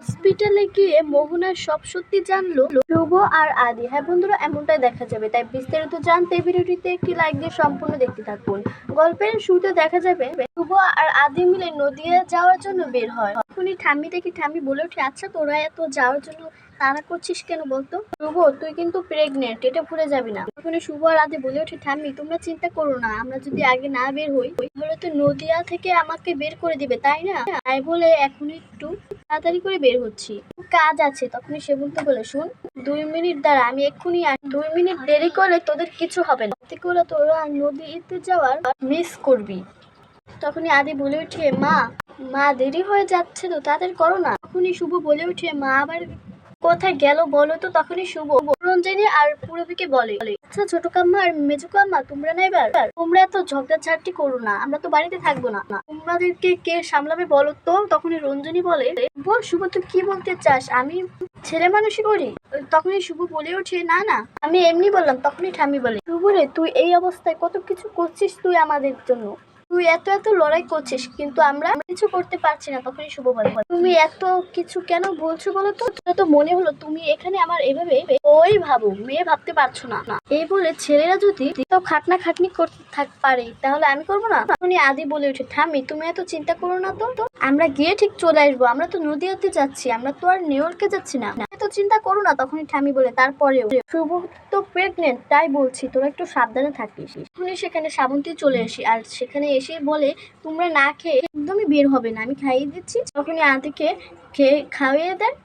হসপিটালে গিয়ে মোহনার সব সত্যি জানলো শুভ আর আদি। হ্যাঁ বন্ধুরা, এমনটাই দেখা যাবে। তাই বিস্তারিত জানতে ভিডিওটিতে একটি লাইক দিয়ে সম্পূর্ণ দেখতে থাকুন। গল্পের শুরুতে দেখা যাবে শুভ আর আদি মিলে নদিয়া যাওয়ার জন্য বের হয়। তখনই ঠাম্মি দেখি, ঠাম্মি, বলে ওঠে আচ্ছা তোরা এত যাওয়ার জন্য তাড়া করছিস কেন বলতো? শুভ তুই কিন্তু প্রেগনেন্ট এটা ভুলে যাবি না। তখন শুভ আর আদি বলে ওঠে, ঠাম্মি, তোমরা চিন্তা করো না, আমরা যদি আগে না বের হই, তাহলে তো নদিয়া থেকে আমাকে বের করে দিবে, তাই না? তাই বলে এখন একটু তাড়াতাড়ি করে বের হচ্ছি। কাজ আছে, তখনই সে বলতে বলে, শুন, দুই মিনিট দ্বারা আমি এক্ষুনি দুই মিনিট দেরি করলে তোদের কিছু হবে না। এতে করে তোরা নদীতে যাওয়ার মিস করবি। তখনই আদি বলে উঠিয়ে মা মা দেরি হয়ে যাচ্ছে তো, তাদের করো না। তখনই শুভ বলে উঠিয়ে মা, আবার কোথায় গেল বলো তো? তখনই শুভ রঞ্জনী আর পুরবীকে বলে আচ্ছা ছোট কাম্মা আর মেজু কাম্মা, তোমরা না এবার? তোমরা এত ঝগড়াঝাটি করো না, আমরা তো বাড়িতে থাকব না। তোমাদেরকে কে সামলাবে বলো তো? তখনই রঞ্জনী বলে বল শুভ তুই কি বলতে চাস? আমি ছেলে মানুষই করি। তখনই শুভ বলে ওঠে, না না, আমি এমনি বললাম। তখনই ঠামি বলে, শুভ রে, তুই এই অবস্থায় কত কিছু করছিস তুই আমাদের জন্য? তুই এত এত লড়াই করছিস, কিন্তু আমরা কিছু করতে পারছি না, তখনই শুভ বলে তুমি এত কিছু কেন বলছো বলো তো? তোর তো মনে হলো তুমি এখানে আমার এভাবে ওই ভাবো, মেয়ে ভাবতে পারছ না। এই বলে ছেলেরা যদি তো খাটনা খাটনি করতে থাক পারে, তাহলে আমি করব না? তখনই আদি বলে উঠে থামি, তুমি এত চিন্তা করো না তো। আমরা গিয়ে ঠিক চলে আসব, আমরা তো নদীয়াতে যাচ্ছি, আমরা তো আর নিউ ইয়র্কে যাচ্ছি না। তো চিন্তা করো না, তখনই ঠামি বলে, তারপরেও। শুভ তো প্রেগনেন্ট তাই বলছি, তোরা একটু সাবধানে থাকিস। তখনই সেখানে শ্রাবন্তী চলে আসি, আর সেখানে এসে বলে, তোমরা না খেয়ে একদমই বের হবে না, আমি খাইয়ে দিচ্ছি। তখনই আদিকে খেয়ে খাওয়িয়ে দেয়।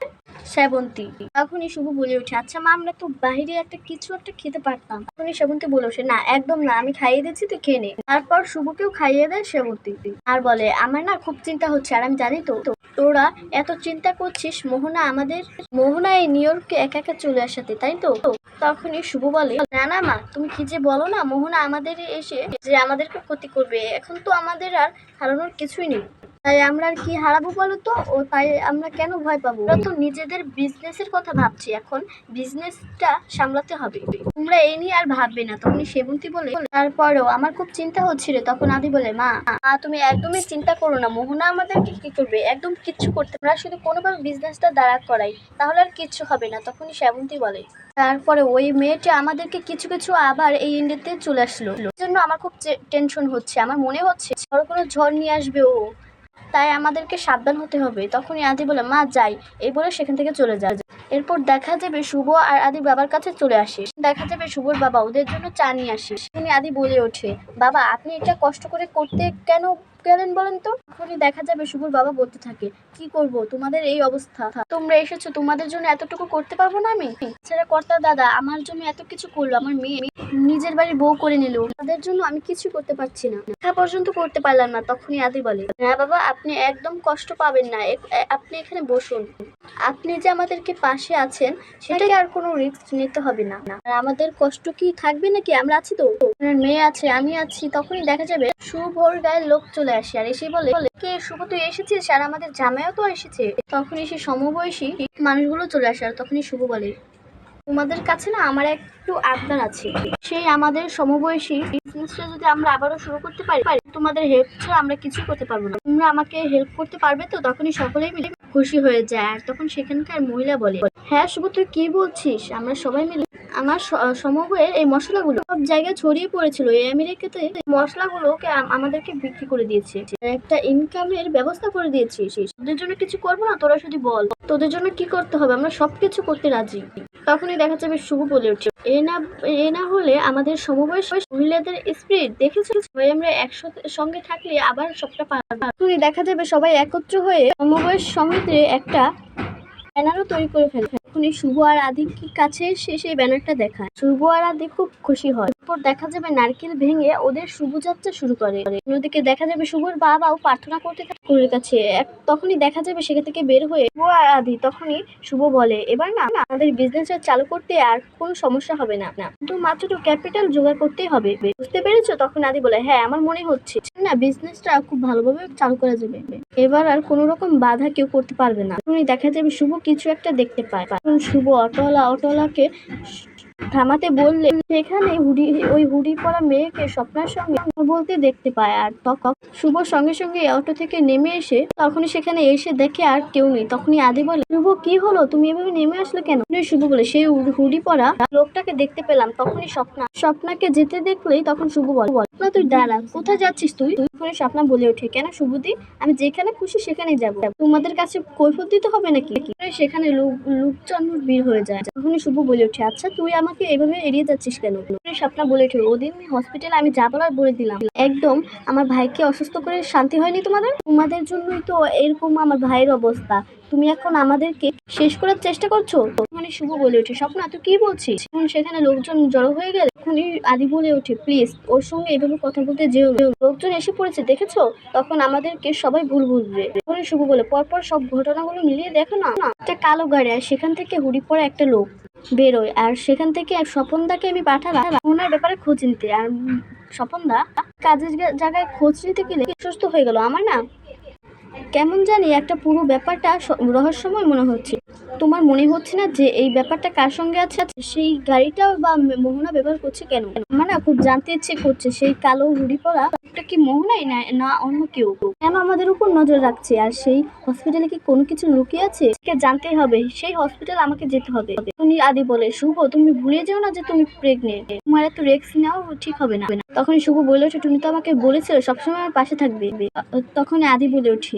শ্রাবন্তী। তখনই শুভ বলে ওঠে আচ্ছা মা, আমরা তো বাইরে একটা কিছু একটা খেতে পারতাম। তখনই শ্রাবন্তী বলে ওঠে, না, একদম না, আমি খাইয়ে দিচ্ছি, তুই খেয়ে নে। তারপর শুভকেও খাইয়ে দেয় শ্রাবন্তী। আর বলে, আমার না খুব চিন্তা হচ্ছে, আর আমি জানি তো তো তোরা এত চিন্তা করছিস, মোহনা আমাদের, মোহনা এই নিউ ইয়র্কে একা একা চলে আসাতে, তাই তো? তখনই শুভ বলে, না না মা, তুমি কি যে বলো না, মোহনা আমাদের এসে যে আমাদেরকে ক্ষতি করবে, এখন তো আমাদের আর হারানোর কিছুই নেই। তাই আমরা আর কি হারাবো বলো তো ও তাই আমরা কেন ভয় পাবো? আমরা তো নিজেদের বিজনেসের কথা ভাবছি এখন। বিজনেসটা সামলাতে হবে। তোমরা এই নিয়ে আর ভাববে না। তখনই সেবন্তী বলে, তারপরেও আমার খুব চিন্তা হচ্ছিল। তখন আদি বলে, মা তুমি একদমই চিন্তা করো না। মোহনা আমাদেরকে কি করবে? একদম কিচ্ছু করতে আমরা শুধু কোনোভাবে বিজনেসটা দাঁড়া করাই। তাহলে আর কিচ্ছু হবে না। তখনই সেবন্তী বলে। তারপরে ওই মেয়েটা আমাদেরকে কিছু কিছু আবার এই ইন্ডিয়াতে চলে আসলো। জন্য আমার খুব টেনশন হচ্ছে। আমার মনে হচ্ছে, বড় কোনো ঝড় নিয়ে আসবে ও। তাই আমাদেরকে সাবধান হতে হবে। তখনই আদি বলে, মা, যাই। এই বলে সেখান থেকে চলে যায়। এরপর দেখা যাবে শুভ আর আদি বাবার কাছে চলে আসে। দেখা যাবে শুভর বাবা ওদের জন্য চা নিয়ে আসিস আদি বলে ওঠে, বাবা, আপনি এটা কষ্ট করে করতে কেন গেলেন বলেন তো? তখনই দেখা যাবে শুভর বাবা বলতে থাকে। কি করব? তোমাদের এই অবস্থা। তোমরা এসেছ, তোমাদের জন্য এতটুকু করতে পারব না আমি? সেটা কর্তা দাদা, আমার জন্য এত কিছু করল, আমার মেয়ে নিজের বাড়ি বউ করে নিল। তাদের জন্য আমি কিছু করতে পারছি না। দেখা পর্যন্ত করতে পারলাম না, তখনই আদি বলে হ্যাঁ বাবা, আপনি একদম কষ্ট পাবেন না। আপনি এখানে বসুন। আপনি যে আমাদেরকে পাশে আছেন, সেটাকে আর কোনো রিস্ক নিতে হবে না। আর আমাদের কষ্ট কি থাকবে নাকি? আমরা আছি তো। মেয়ে আছে, আমি আছি। তখনই দেখা যাবে শুভর গায়ে লোক চলে আসে। আর এসে বলে, কে, শুভ তুই এসেছিস? আর আমাদের জামাইও তো এসেছে। তখনই সে সমবয়সী মানুষগুলো চলে আসে আর তখনই শুভ বলে, তোমাদের কাছে না আমার একটু আবদার আছে। সেই আমাদের সমবয়সী বিজনেসটা যদি আমরা আবারও শুরু করতে পারি, তোমাদের হেল্প ছাড়া আমরা কিছুই করতে পারব না। তোমরা আমাকে হেল্প করতে পারবে তো? তখনই সকলেই মিলে খুশি হয়ে যায়। আর তখন সেখানকার মহিলা বলে হ্যাঁ শুভ, তুই কি বলছিস? আমরা সবাই মিলে আমার সমবয়ের এই মশলাগুলো সব জায়গায় ছড়িয়ে পড়েছিল। এই আমেরিকাতে মশলাগুলোকে আম- আমাদেরকে বিক্রি করে দিয়েছে। একটা ইনকামের ব্যবস্থা করে দিয়েছিস তোদের জন্য কিছু করব না? তোরা শুধু বল। তোদের জন্য কি করতে হবে? আমরা সবকিছু করতে রাজি। তখনই দেখা যাবে শুভ বলে উঠছে। এ না এ না হলে আমাদের সমবয়স মহিলাদের স্পিরিট দেখেছ। সবাই আমরা একসাথে, সঙ্গে থাকলে আবার সবটা পারব। তখনই দেখা যাবে সবাই একত্র হয়ে সমবয়স সমিতিতে একটা ব্যানারও তৈরি করে ফেলে। শুভ আর আদিকের কাছে এসে সেই ব্যানারটা দেখায়। শুভ আর আদি খুব খুশি হয়। এরপর দেখা যাবে নারকেল ভেঙে ওদের শুভযাত্রা শুরু করে। অন্যদিকে দেখা যাবে শুভর বাবাও প্রার্থনা করতে থাকে কাছে। তখনই দেখা যাবে সেখান থেকে বের হয়ে শুভ আর আদি তখনই শুভ বলে, এবার না, আমাদের বিজনেসটা চালু করতে আর কোনো সমস্যা হবে না। না কিন্তু মাত্র তো ক্যাপিটাল জোগাড় করতেই হবে। বুঝতে পেরেছ? তখন আদি বলে হ্যাঁ আমার মনে হচ্ছে না বিজনেসটা খুব ভালোভাবে চালু করা যাবে। এবার আর কোনো রকম বাধা কেউ করতে পারবে না। তখনই দেখা যাবে শুভ কিছু একটা দেখতে পায়। শুভ অটোওয়ালা অটোওয়ালাকে থামাতে বললে, সেখানে হুডি, ওই হুডি পরা মেয়েকে স্বপ্নার সঙ্গে বলতে দেখতে পায় আর তখন শুভ সঙ্গে সঙ্গে অটো থেকে নেমে এসে তখনই সেখানে এসে দেখে আর কেউ নেই। তখনই আদি বলে, শুভ, কি হলো? তুমি এভাবে নেমে আসলে কেন? শুভ বলে, সেই হুডি পরা লোকটাকে দেখতে পেলাম, তখনই স্বপ্না, স্বপ্নাকে যেতে দেখলেই তখন শুভ বলে তুই দাঁড়া, কোথায় যাচ্ছিস তুই? তখনই স্বপ্না বলে ওঠে, কেন শুভদি? আমি যেখানে খুশি সেখানেই যাব। তোমাদের কাছে কৈফত দিতে হবে নাকি? সেখানে লোক- লোকজন ভিড় হয়ে যায়। তখনই শুভ বলে ওঠে আচ্ছা তুই আমাকে এভাবে এড়িয়ে যাচ্ছিস কেন? স্বপ্না বলে ওঠে ওদিন হসপিটালে আমি যা বলার বলে দিলাম। একদম আমার ভাইকে অসুস্থ করে শান্তি হয়নি তোমাদের? তোমাদের জন্যই তো এরকম আমার ভাইয়ের অবস্থা। তুমি এখন আমাদেরকে শেষ করার চেষ্টা করছ? তখনই শুভ বলে ওঠে স্বপ্না, তুই কি বলছিস? এখন সেখানে লোকজন জড়ো হয়ে গেলে তখনই আদি বলে ওঠে প্লিজ ওর সঙ্গে এভাবে কথা বলতে যেও লোকজন এসে পড়েছে, দেখেছ? তখন আমাদেরকে সবাই ভুল বুঝবে। শুভ বলে, পরপর সব ঘটনাগুলো মিলিয়ে দেখো না। একটা কালো গাড়ি, আর সেখান থেকে হুড়ি পড়ে একটা লোক। বেরোয়। আর সেখান থেকে স্বপনদাকে আমি পাঠালাম। ওনার ব্যাপারে খোঁজ নিতে। আর স্বপনদা কাজের জায়গায় খোঁজ নিতে গেলে সুস্থ হয়ে গেল। আমার না কেমন জানি একটা পুরো ব্যাপারটা রহস্যময় মনে হচ্ছে। তোমার মনে হচ্ছে না যে এই ব্যাপারটা কার সঙ্গে আছে? সেই গাড়িটা বা মোহনা ব্যবহার করছে কেন? আমার না খুব জানতে ইচ্ছে করছে, সেই কালো হুড়ি পরা কি মোহনাই না না অন্য কেউ? কেন আমাদের উপর নজর রাখছে? আর সেই হসপিটালে কি কোনো কিছু লুকিয়ে আছে? জানতেই হবে, সেই হসপিটাল আমাকে যেতে হবে। উনি আদি বলে, শুভ, তুমি ভুলে যেও না যে তুমি প্রেগনেন্ট তোমার এত রেক্স নেওয়া ঠিক হবে না। তখন শুভ বলে ওঠে, তুমি তো আমাকে বলেছিলে, সবসময় আমার পাশে থাকবে। তখন আদি বলে উঠি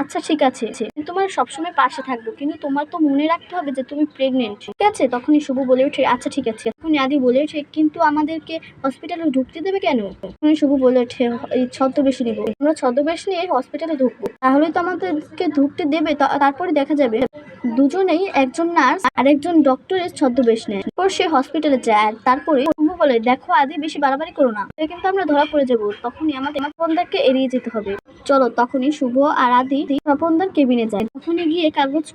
আচ্ছা ঠিক আছে। তোমার সবসময় পাশে থাকব, কিন্তু তোমার তো মনে রাখতে হবে যে তুমি প্রেগনেন্ট ঠিক আছে? তখনই শুভ বলে ওঠে আচ্ছা ঠিক আছে। তখনই আদি বলে ওঠে, কিন্তু আমাদেরকে হসপিটালে ঢুকতে দেবে কেন? তখনই শুভ বলে ওঠে, এই ছদ্মবেশ নিব। আমরা ছদ্মবেশ নিয়ে হসপিটালে ঢুকবো। তাহলে তো আমাদেরকে ঢুকতে দেবে তারপরে দেখা যাবে দুজনেই একজন নার্স আর একজন ডক্টরের ছদ্মবেশ নেয়। তারপর সে হসপিটালে যায় তারপরে বলে দেখো আদি বেশি বাড়াবাড়ি করো না। কিন্তু আমরা ধরা পড়ে যাব। তখনই আমাদের স্বপনদাকে এড়িয়ে যেতে হবে। চলো তখনই শুভ আর আদি স্বপনদার কেবিনে যায়। তখনই গিয়ে কাগজ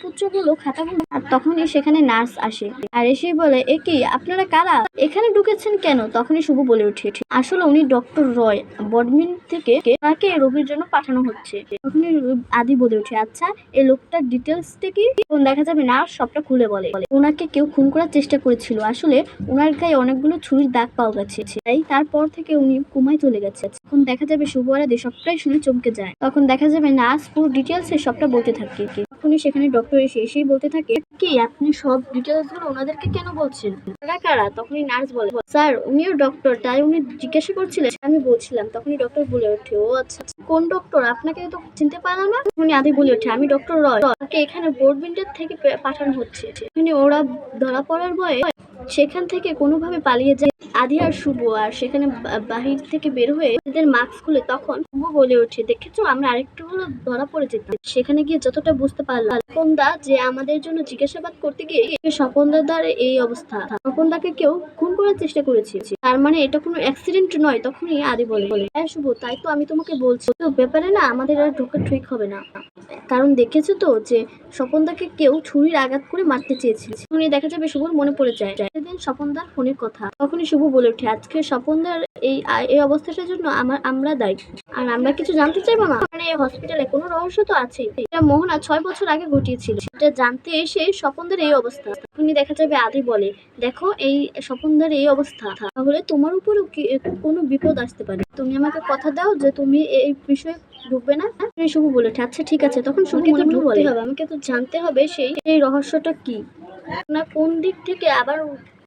পত্রগুলো খাতাগুলো আর তখনই সেখানে নার্স আসে। আর এসেই বলে এ কি আপনারা কারা? এখানে ঢুকেছেন কেন? তখনই শুভ বলে ওঠে আসলে উনি ডক্টর রয়। বডমিন থেকে ওনাকে রোগীর জন্য পাঠানো হচ্ছে। তখনই আদি বলে উঠে আচ্ছা এই লোকটার ডিটেলসটা কি? দেখা যাবে নার্স সবটা খুলে বলে, ওনাকে কেউ খুন করার চেষ্টা করেছিল। আসলে ওনার গায়ে অনেকগুলো ছুরির দাগ পাওয়া গেছে। তাই তারপর থেকে উনি কুমায় চলে গেছে। তখন দেখা যাবে শুভ আর আদি সবটাই শুনে চমকে যায়। তখন দেখা যাবে নার্স পুরো ডিটেলসে সবটা বলতে থাকে। তখনই সেখানে ডক্টর এসে এসেই বলতে থাকে, কি, আপনি সব ডিটেলসগুলো ওনাদেরকে কেন বলছেন? কারা কারা? তখনই নার্স বলে, স্যার, উনিও ডক্টর তাই উনি জিজ্ঞাসা করছিলেন। আমি বলছিলাম। তখনই ডক্টর বলে ওঠে, ও আচ্ছা আচ্ছা। কোন ডক্টর আপনাকে তো চিনতে পারলাম না? উনি আদি বলে ওঠে, আমি ডক্টর রয়। এখানে বোর্ড বিন্ডার থেকে পাঠানো হচ্ছে। ওরা ধরা পড়ার ভয়ে সেখান থেকে কোনোভাবে পালিয়ে যায়। আদি আর শুভ আর সেখানে বাহির থেকে বের হয়ে মাস্ক খুলে তখন শুভ বলে ওঠে দেখেছ আমরা আরেকটু হলো ধরা পড়ে যেতাম। সেখানে গিয়ে যতটা বুঝতে পারলাম স্বপনদা যে আমাদের জন্য জিজ্ঞাসাবাদ করতে গিয়ে স্বপনদার এই অবস্থা। স্বপনদাকে কেউ খুন করার চেষ্টা করেছে। তার মানে এটা কোনো অ্যাক্সিডেন্ট নয় তখনই আদি বলে বলে, হ্যাঁ শুভ তাই তো আমি তোমাকে বলছি। তো ব্যাপারে না আমাদের আর ঢোকা ঠিক হবে না। কারণ দেখেছ তো যে স্বপনদাকে কেউ ছুরির আঘাত করে মারতে চেয়েছিল শুনে দেখা যাবে শুভর মনে পড়ে যায়। সেদিন স্বপনদার ফোনের কথা। তখনই শুভ বলে ওঠে আজকে স্বপনদার এই এই অবস্থাটার জন্য আমার আমরা দায়ী। আর আমরা কিছু জানতে চাইব না? মানে এই হসপিটালে কোনো রহস্য তো আছে এটা মোহনা ছয় বছর আগে ঘটিয়েছিল। সেটা জানতে এসে স্বপনদার এই অবস্থা। তখনই দেখা যাবে আদি বলে দেখো এই স্বপনদার এই অবস্থা। তাহলে তোমার উপরও কি কোনো বিপদ আসতে পারে? তুমি আমাকে কথা দাও যে তুমি এই বিষয়ে ঢুকবে না? তুমি শুভ বলে ওঠে, আচ্ছা ঠিক আছে। তখন শুভ মনে মনে বলে হবে আমাকে তো জানতে হবে সেই এই রহস্যটা কি? না কোন দিক থেকে আবার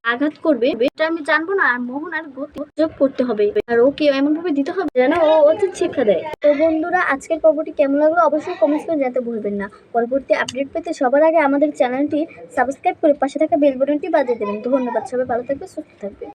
আঘাত করবে, এটা আমি জানব না। আর মোহনার গতি যোগ করতে হবে। আর ওকে এমন ভাবে দিতে হবে যেন ও অতি শিক্ষা দেয়। তো বন্ধুরা, আজকের পর্বটি কেমন লাগল অবশ্যই কমেন্টস করে জানাতে ভুলবেন না। পরবর্তী আপডেট পেতে সবার আগে আমাদের চ্যানেলটি সাবস্ক্রাইব করে পাশে থাকা বেল বাটনটি বাজিয়ে দেবেন। ধন্যবাদ সবাই, ভালো থাকবে সুস্থ থাকবে